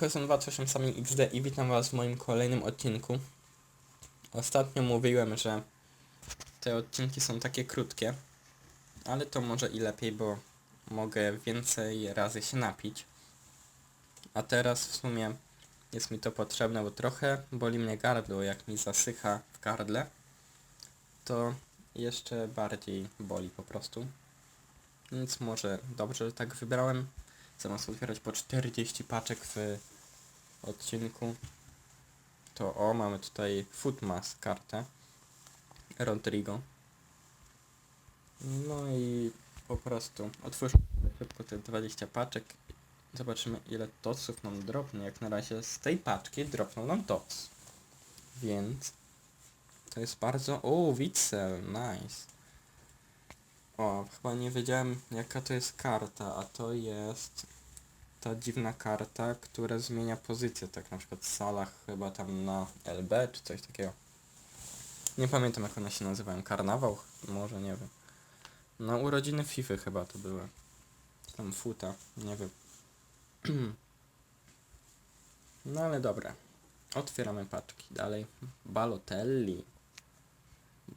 jestem 28 sami XD i witam was w moim kolejnym odcinku. Ostatnio mówiłem, że te odcinki są takie krótkie, ale to może i lepiej, bo mogę więcej razy się napić. A teraz w sumie jest mi to potrzebne, bo trochę boli mnie gardło, jak mi zasycha w gardle, to jeszcze bardziej boli po prostu. Więc może dobrze, że tak wybrałem. Zamiast otwierać po 40 paczek w odcinku, to o, mamy tutaj Footmas kartę. Rodrigo. No i po prostu otwórzmy szybko te 20 paczek. Zobaczymy ile toców nam dropnie. Jak na razie z tej paczki dropnął nam toc. Więc to jest bardzo... O, Witzel, nice. O, chyba nie wiedziałem jaka to jest karta, a to jest ta dziwna karta, która zmienia pozycję, tak na przykład Salah chyba tam na LB czy coś takiego. Nie pamiętam jak one się nazywają, karnawał? Może, nie wiem. Na urodziny FIFA chyba to były. Tam futa, nie wiem. No ale dobra. Otwieramy paczki. Dalej. Balotelli.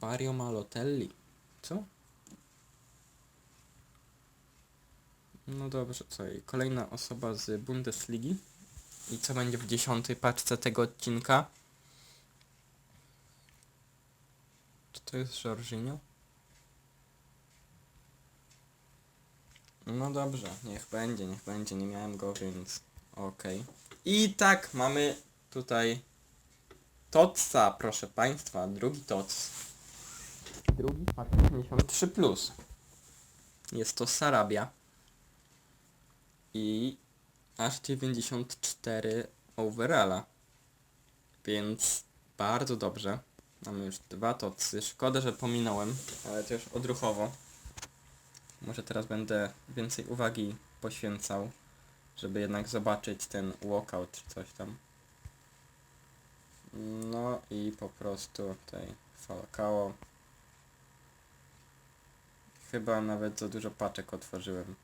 Mario Malotelli. Co? No dobrze, co i kolejna osoba z Bundesligi. I co będzie w dziesiątej paczce tego odcinka? Czy to jest Jorginho? No dobrze, niech będzie, niech będzie, nie miałem go, więc okej. I tak, mamy tutaj Totsa, proszę Państwa, drugi Tots. Drugi pakiet 53+. Plus. Jest to Sarabia. I aż 94 overalla. Więc bardzo dobrze. Mamy już dwa tocy. Szkoda, że pominąłem, ale to już odruchowo. Może teraz będę więcej uwagi poświęcał, żeby jednak zobaczyć ten walkout czy coś tam. No i po prostu tutaj Falcao. Chyba nawet za dużo paczek otworzyłem.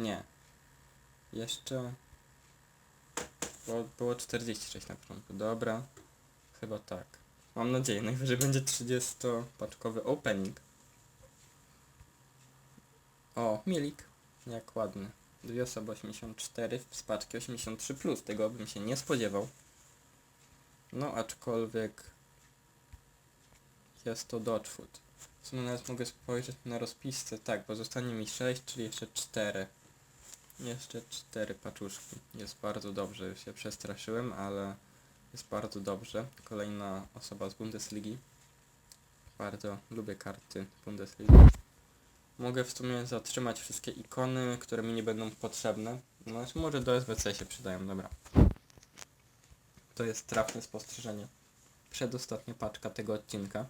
Nie. Jeszcze... Było, było 46 na początku. Dobra. Chyba tak. Mam nadzieję, najwyżej będzie 30-paczkowy opening. O, Milik. Jak ładny. Dwie osoby 84 z paczki 83+, plus. tego bym się nie spodziewał. No, aczkolwiek jest to Dodgefoot. W sumie nawet mogę spojrzeć na rozpisce, tak, bo zostanie mi 6, czyli jeszcze 4. Jeszcze 4 paczuszki. Jest bardzo dobrze, już się przestraszyłem, ale jest bardzo dobrze. Kolejna osoba z Bundesligi. Bardzo lubię karty Bundesligi. Mogę w sumie zatrzymać wszystkie ikony, które mi nie będą potrzebne. No, znaczy może do SBC się przydają, dobra. To jest trafne spostrzeżenie. Przedostatnia paczka tego odcinka.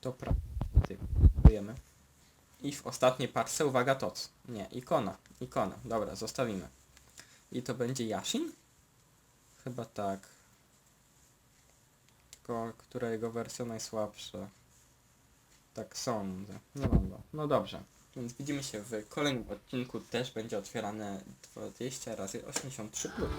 To prawda. Dziękujemy. I w ostatniej paczce, uwaga, toc. Nie, ikona. Ikona. Dobra, zostawimy. I to będzie Yashin? Chyba tak. Tylko, która jego wersja najsłabsza? Tak sądzę. Mam go. No dobrze. Więc widzimy się w kolejnym odcinku. Też będzie otwierane 20 razy 83 plus.